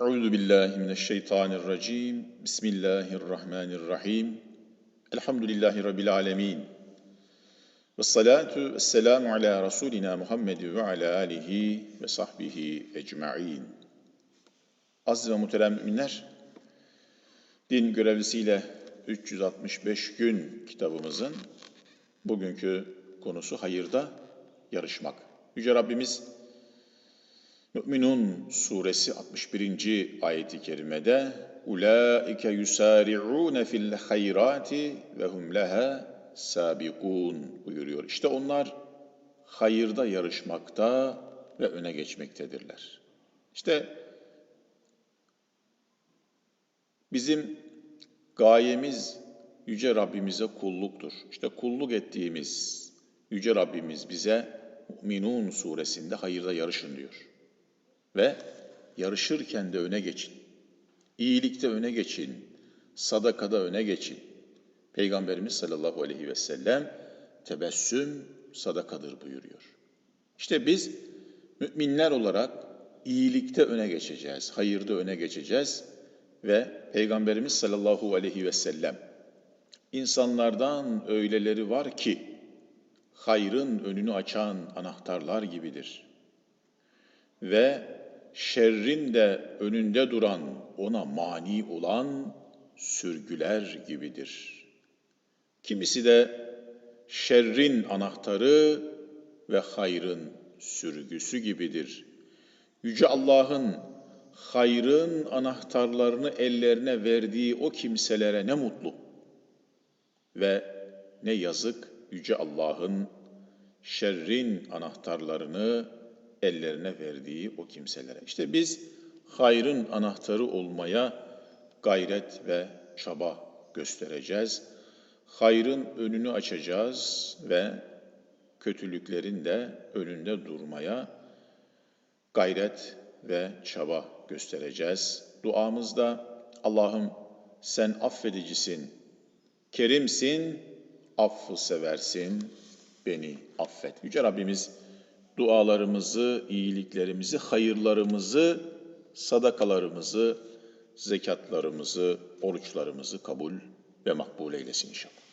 Euzu billahi mineşşeytanirracim. Bismillahirrahmanirrahim. Elhamdülillahi rabbil alamin. Ve salatu vesselamu ala rasulina Muhammed ve ala alihi ve sahbihi ecmaîn. Aziz ve muhterem müminler, din görevlisiyle 365 gün kitabımızın bugünkü konusu hayırda yarışmak. Yüce Rabbimiz Mü'minun suresi 61. ayeti kerimede Ulaike yusari'un fil hayrati ve hum leha sabiqun buyuruyor. İşte onlar hayırda yarışmakta ve öne geçmektedirler. İşte bizim gayemiz yüce Rabbimize kulluktur. İşte kulluk ettiğimiz yüce Rabbimiz bize Mü'minun suresinde hayırda yarışın diyor. Ve yarışırken de öne geçin. İyilikte öne geçin. Sadakada öne geçin. Peygamberimiz sallallahu aleyhi ve sellem tebessüm sadakadır buyuruyor. İşte biz müminler olarak iyilikte öne geçeceğiz, hayırda öne geçeceğiz ve Peygamberimiz sallallahu aleyhi ve sellem insanlardan öyleleri var ki hayrın önünü açan anahtarlar gibidir. Ve şerrin de önünde duran, ona mani olan sürgüler gibidir. Kimisi de şerrin anahtarı ve hayrın sürgüsü gibidir. Yüce Allah'ın hayrın anahtarlarını ellerine verdiği o kimselere ne mutlu ve ne yazık Yüce Allah'ın şerrin anahtarlarını ellerine verdiği o kimselere. İşte biz hayrın anahtarı olmaya gayret ve çaba göstereceğiz. Hayrın önünü açacağız ve kötülüklerin de önünde durmaya gayret ve çaba göstereceğiz. Duamızda Allah'ım sen affedicisin, kerimsin, affı seversin, beni affet. Yüce Rabbimiz dualarımızı, iyiliklerimizi, hayırlarımızı, sadakalarımızı, zekatlarımızı, oruçlarımızı kabul ve makbul eylesin inşallah.